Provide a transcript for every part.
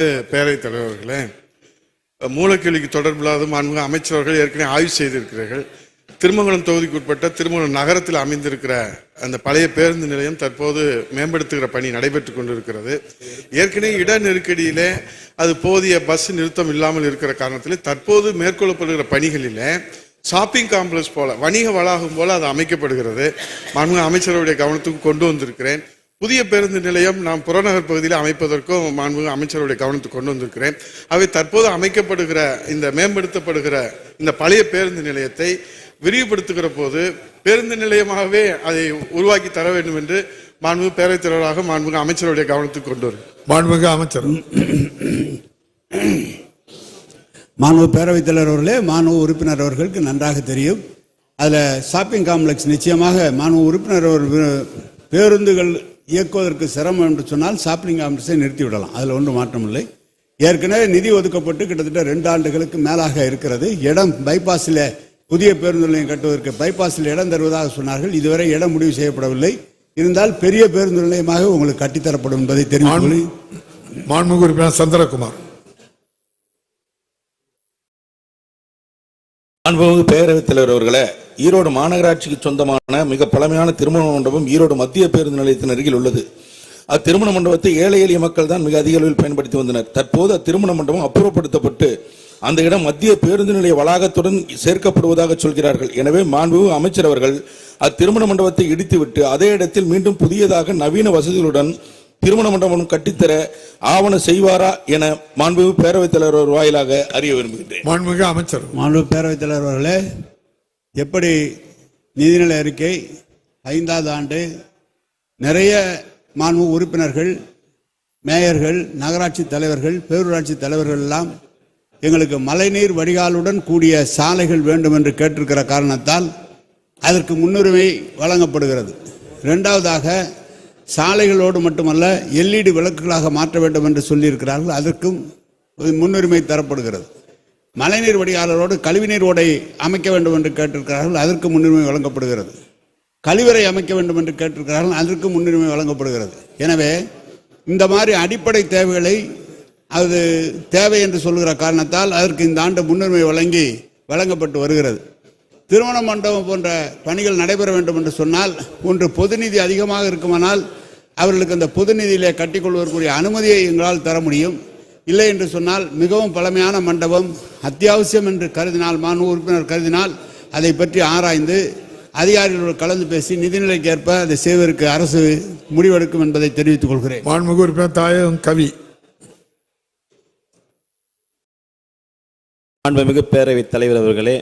பேரவைத் தலைவர்களே மூலக்கிளிக்கு தொடர்பில்லாத மாண்புமிகு அமைச்சர்கள் ஏற்கனவே ஆய்வு செய்திருக்கிறார்கள். திருமங்கலம் தொகுதிக்குட்பட்ட திருமங்கலம் நகரத்தில் அமைந்திருக்கிற அந்த பழைய பேருந்து நிலையம் தற்போது மேம்படுத்துகிற பணி நடைபெற்று கொண்டிருக்கிறது. ஏற்கனவே இட நெருக்கடியிலே அது போதிய பஸ் நிறுத்தம் இல்லாமல் இருக்கிற காரணத்திலே தற்போது மேற்கொள்ளப்படுகிற பணிகளிலே ஷாப்பிங் காம்ப்ளெக்ஸ் போல வணிக வளாகம் போல அது அமைக்கப்படுகிறது. மாண்புமிகு அமைச்சருடைய கவனத்துக்கு கொண்டு வந்திருக்கிறேன். புதிய பேருந்து நிலையம் நாம் புறநகர் பகுதியில் அமைப்பதற்கும் மாண்புமிகு அமைச்சருடைய கவனத்துக்கு கொண்டு வந்திருக்கிறேன். அவை தற்போது அமைக்கப்படுகிற இந்த மேம்படுத்தப்படுகிற இந்த பழைய பேருந்து நிலையத்தை விரிவுபடுத்துகிற போது பேருந்து நிலையமாகவே அதை உருவாக்கி தர வேண்டும் என்று மாண்புமிகு பேரவைத் தலைவராக மாண்புமிகு அமைச்சருடைய கவனத்துக்கு கொண்டு வரும் மாண்புமிகு அமைச்சர். மாணவ பேரவைத் தலைவர் அவர்களே மாணவ உறுப்பினர் அவர்களுக்கு நன்றாக தெரியும். அதில் ஷாப்பிங் காம்ப்ளெக்ஸ் நிச்சயமாக மாணவ உறுப்பினர் பேருந்துகள் இயக்குவதற்கு சிரமம் என்று சொன்னால் ஷாப்பிங் காம்ப்ளெக்ஸை நிறுத்திவிடலாம். அதில் ஒன்றும் மாற்றமில்லை. ஏற்கனவே நிதி ஒதுக்கப்பட்டு கிட்டத்தட்ட ரெண்டு ஆண்டுகளுக்கு மேலாக இருக்கிறது. இடம் பைபாஸில் புதிய பேருந்து நிலையம் கட்டுவதற்கு பைபாஸில் இடம் தருவதாக சொன்னார்கள். இதுவரை இடம் முடிவு செய்யப்படவில்லை. இருந்தால் பெரிய பேருந்து நிலையமாக உங்களுக்கு கட்டித்தரப்படும் என்பதை தெரிந்து மாண்புமிகு உறுப்பினர் சந்திரகுமார். அன்புமிகு பேரவைத் தலைவர் அவர்களே ஈரோடு மாநகராட்சிக்கு சொந்தமான மிக பழமையான திருமண மண்டபம் ஈரோடு மத்திய பேருந்து நிலையத்தின் அருகில் உள்ளது. அத்திருமண மண்டபத்தை ஏழை எளிய மக்கள் தான் மிக அதிக அளவில் பயன்படுத்தி வந்தனர். தற்போது அத்திருமண மண்டபம் அப்புறப்படுத்தப்பட்டு அந்த இடம் மத்திய பேருந்து நிலைய வளாகத்துடன் சேர்க்கப்படுவதாக சொல்கிறார்கள். எனவே மாண்புமிகு அமைச்சர் அவர்கள் அத்திருமண மண்டபத்தை இடித்துவிட்டு அதே இடத்தில் மீண்டும் புதியதாக நவீன வசதிகளுடன் திருமண மண்டபம் கட்டித்தர ஆவண செய்வாரா என மாண்புமிகு பேரவைத் தலைவர் வாயிலாக அறிய விரும்புகின்றேன். மாண்புமிகு அமைச்சர். மாண்பு பேரவைத் தலைவர் அவர்களே எப்படி நிதிநிலை அறிக்கை ஐந்தாவது ஆண்டு நிறைய மாண்பு உறுப்பினர்கள் மேயர்கள் நகராட்சி தலைவர்கள் பேரூராட்சி தலைவர்கள் எல்லாம் எங்களுக்கு மழைநீர் வடிகாலுடன் கூடிய சாலைகள் வேண்டும் என்று கேட்டிருக்கிற காரணத்தால் அதற்கு முன்னுரிமை வழங்கப்படுகிறது. இரண்டாவதாக சாலைகளோடு மட்டுமல்ல எல்இடி விளக்குகளாக மாற்ற வேண்டும் என்று சொல்லியிருக்கிறார்கள். அதற்கும் முன்னுரிமை தரப்படுகிறது. மழைநீர் வடிகாலரோடு கழிவுநீர் ஓடை அமைக்க வேண்டும் என்று கேட்டிருக்கிறார்கள். அதற்கு முன்னுரிமை வழங்கப்படுகிறது. கழிவறை அமைக்க வேண்டும் என்று கேட்டிருக்கிறார்கள். அதற்கு முன்னுரிமை வழங்கப்படுகிறது. எனவே இந்த மாதிரி அடிப்படை தேவைகளை அது தேவை என்று சொல்கிற காரணத்தால் அதற்கு இந்த ஆண்டு முன்னுரிமை வழங்கி வழங்கப்பட்டு வருகிறது. திருமண மண்டபம் போன்ற பணிகள் நடைபெற வேண்டும் என்று சொன்னால் ஒன்று பொது நிதி அதிகமாக இருக்குமானால் அவர்களுக்கு அந்த பொது நிதியிலே கட்டிக்கொள்வதற்குரிய அனுமதியை எங்களால் தர முடியும். இல்லை என்று சொன்னால் மிகவும் பழமையான மண்டபம் அத்தியாவசியம் என்று கருதினால் மாணவ உறுப்பினர் கருதினால் அதை பற்றி ஆராய்ந்து அதிகாரிகளோடு கலந்து பேசி நிதிநிலைக்கு ஏற்ப அதை செய்வதற்கு அரசு முடிவெடுக்கும் என்பதை தெரிவித்துக் கொள்கிறேன். மாண்புமிகு உறுப்பினர் தாயகம் கவி. மாண்புமிகு பேரவைத் தலைவர் அவர்களே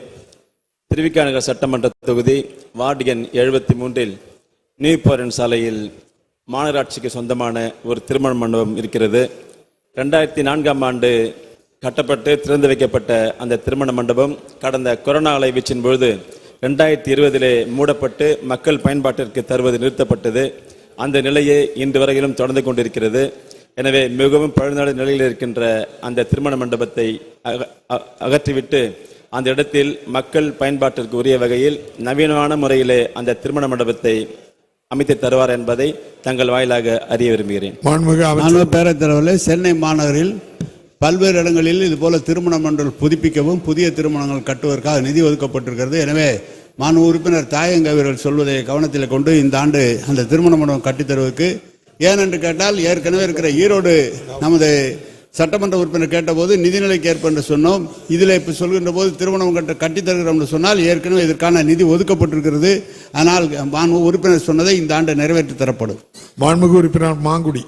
திருவிக்காநகர் சட்டமன்ற தொகுதி வார்டு எண் எழுபத்தி மூன்றில் நியூபாரன் சாலையில் மாநகராட்சிக்கு சொந்தமான ஒரு திருமண மண்டபம் இருக்கிறது. ரெண்டாயிரத்தி நான்காம் ஆண்டு கட்டப்பட்டு திறந்து வைக்கப்பட்ட அந்த திருமண மண்டபம் கடந்த கொரோனா அலைவீச்சின் பொழுது ரெண்டாயிரத்தி இருபதிலே மூடப்பட்டு மக்கள் பயன்பாட்டிற்கு தருவது நிறுத்தப்பட்டது. அந்த நிலையே இன்று வரையிலும் தொடர்ந்து கொண்டிருக்கிறது. எனவே மிகவும் பழுநாடு நிலையில் இருக்கின்ற அந்த திருமண மண்டபத்தை அக- அ- அகற்றிவிட்டு அந்த இடத்தில் மக்கள் பயன்பாட்டிற்கு உரிய வகையில் நவீனமான முறையிலே அந்த திருமண மண்டபத்தை அமைத்து தருவார் என்பதை தங்கள் வாயிலாக அறிய விரும்புகிறேன். மாண்புமிகு தலைவர்களே சென்னை மாநகரில் பல்வேறு இடங்களில் இதுபோல திருமண மண்டல் புதுப்பிக்கவும் புதிய திருமணங்கள் கட்டுவதற்காக நிதி ஒதுக்கப்பட்டிருக்கிறது. எனவே மாணவ உறுப்பினர் தாயங்க அவர்கள் சொல்வதை கவனத்தில் கொண்டு இந்த ஆண்டு அந்த திருமண மண்டபம் கட்டித் தருவதற்கு ஏனென்று கேட்டால் ஏற்கனவே இருக்கிற ஈரோடு நமது சட்டமன்ற உறுப்பினர் கேட்டபோது நிதிநிலைக்கு ஏற்ப என்று சொன்னோம். இதில் இப்போ சொல்கின்ற போது திருமணம் கட்ட கட்டித் தருகிறோம் என்று சொன்னால் ஏற்கனவே இதற்கான நிதி ஒதுக்கப்பட்டிருக்கிறது. ஆனால் மாண்பு உறுப்பினர் சொன்னதை இந்த ஆண்டு நிறைவேற்றி தரப்படும். மாண்புமிகு உறுப்பினர் மாங்குடி.